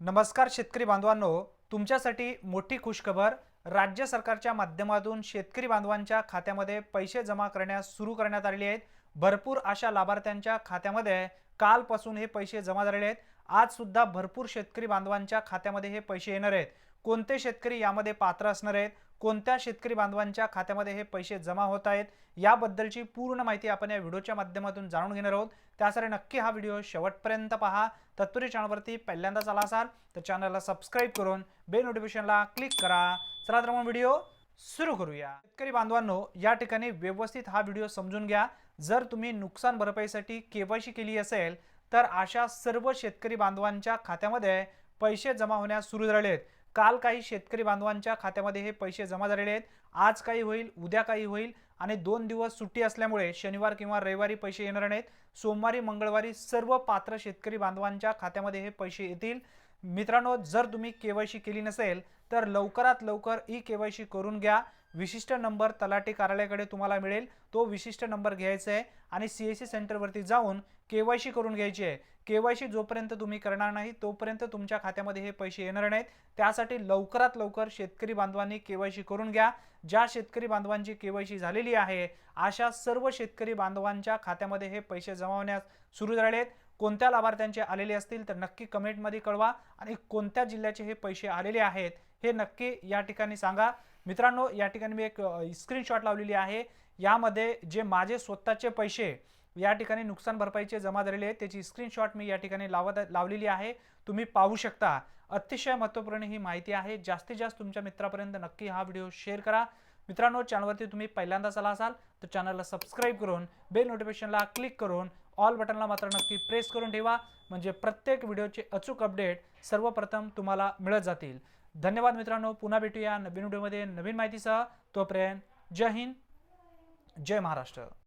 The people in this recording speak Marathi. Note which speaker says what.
Speaker 1: नमस्कार शेतकरी बांधवांनो तुमच्यासाठी मोठी खुशखबर. राज्य सरकारच्या माध्यमातून शेतकरी बांधवांच्या खात्यामध्ये पैसे जमा करण्यास सुरू करण्यात आलेले आहेत. भरपूर अशा लाभार्थ्यांच्या खात्यामध्ये कालपासून हे पैसे जमा झालेले आहेत. आज सुद्धा भरपूर शेतकरी बांधवांच्या खात्यामध्ये हे पैसे येणार आहेत. कोणते शेतकरी यामध्ये पात्र असणार आहेत? कोणत्या शेतकरी बांधवांच्या खात्यामध्ये हे पैसे जमा होत आहेत? याबद्दलची पूर्ण माहिती आपण या व्हिडिओच्या माध्यमातून जाणून घेणार आहोत. त्यासाठी नक्की हा व्हिडिओ शेवटपर्यंत पहा. तत्पुरी चॅनलवरती पहिल्यांदाच आला असाल तर चॅनलला सबस्क्राईब करून बेल नोटिफिकेशनला क्लिक करा. चला तर मग व्हिडिओ सुरू करूया. शेतकरी बांधवांनो या ठिकाणी व्यवस्थित हा व्हिडिओ समजून घ्या. जर तुम्ही नुकसान भरपाईसाठी केवायसी केली असेल तर अशा सर्व शेतकरी बांधवांच्या खात्यामध्ये पैसे जमा होण्यास सुरू झाले आहेत. काल काही शेतकरी बांधवांच्या खात्यामध्ये हे पैसे जमा झालेले आहेत. आज काही होईल उद्या काही होईल आणि दोन दिवस सुट्टी असल्यामुळे शनिवार किंवा रविवारी पैसे येणार नाहीत. सोमवारी मंगळवारी सर्व पात्र शेतकरी बांधवांच्या खात्यामध्ये हे पैसे येतील. मित्रांनो जर तुम्ही केवायसी केली नसेल तर लवकरात लवकर ई केवायसी करून घ्या. विशिष्ट नंबर तलाठी कार्यालयाकडे तुम्हाला मिळेल. तो विशिष्ट नंबर घ्यायचा आहे आणि सी एस सी सेंटरवरती जाऊन केवायसी करून घ्यायची आहे. केवायसी जोपर्यंत तुम्ही करणार नाही तोपर्यंत तुमच्या खात्यामध्ये हे पैसे येणार नाहीत. त्यासाठी लवकरात लवकर शेतकरी बांधवांनी केवायसी करून घ्या. ज्या शेतकरी बांधवांची केवायसी झालेली आहे अशा सर्व शेतकरी बांधवांच्या खात्यामध्ये हे पैसे जमा होण्यास सुरू झाले आहेत. कोणत्या लाभार्थ्यांचे आलेले असतील तर नक्की कमेंटमध्ये कळवा आणि कोणत्या जिल्ह्याचे हे पैसे आलेले आहेत हे नक्की या ठिकाणी सांगा. मित्रांनो या ठिकाणी मी एक स्क्रीनशॉट लावलेली आहे. यामध्ये जे माझे स्वतःचे पैसे या ठिकाणी नुकसान भरपाईचे जमा झालेले आहेत त्याची स्क्रीनशॉट मी या ठिकाणी लावत लावलेली आहे. तुम्ही पाहू शकता. अतिशय महत्त्वपूर्ण ही माहिती आहे. जास्तीत जास्त तुमच्या मित्रापर्यंत नक्की हा व्हिडिओ शेअर करा. मित्रांनो चॅनलवरती तुम्ही पहिल्यांदाच आला असाल तर चॅनलला सबस्क्राईब करून बेल नोटिफिकेशनला क्लिक करून ऑल बटनला मात्र नक्की प्रेस करून ठेवा. म्हणजे प्रत्येक व्हिडिओचे अचूक अपडेट सर्वप्रथम तुम्हाला मिळत जातील. धन्यवाद मित्रांनो. पुन्हा भेटूया नवीन व्हिडिओमध्ये नवीन माहितीसह. तोपर्यंत जय हिंद. जय महाराष्ट्र.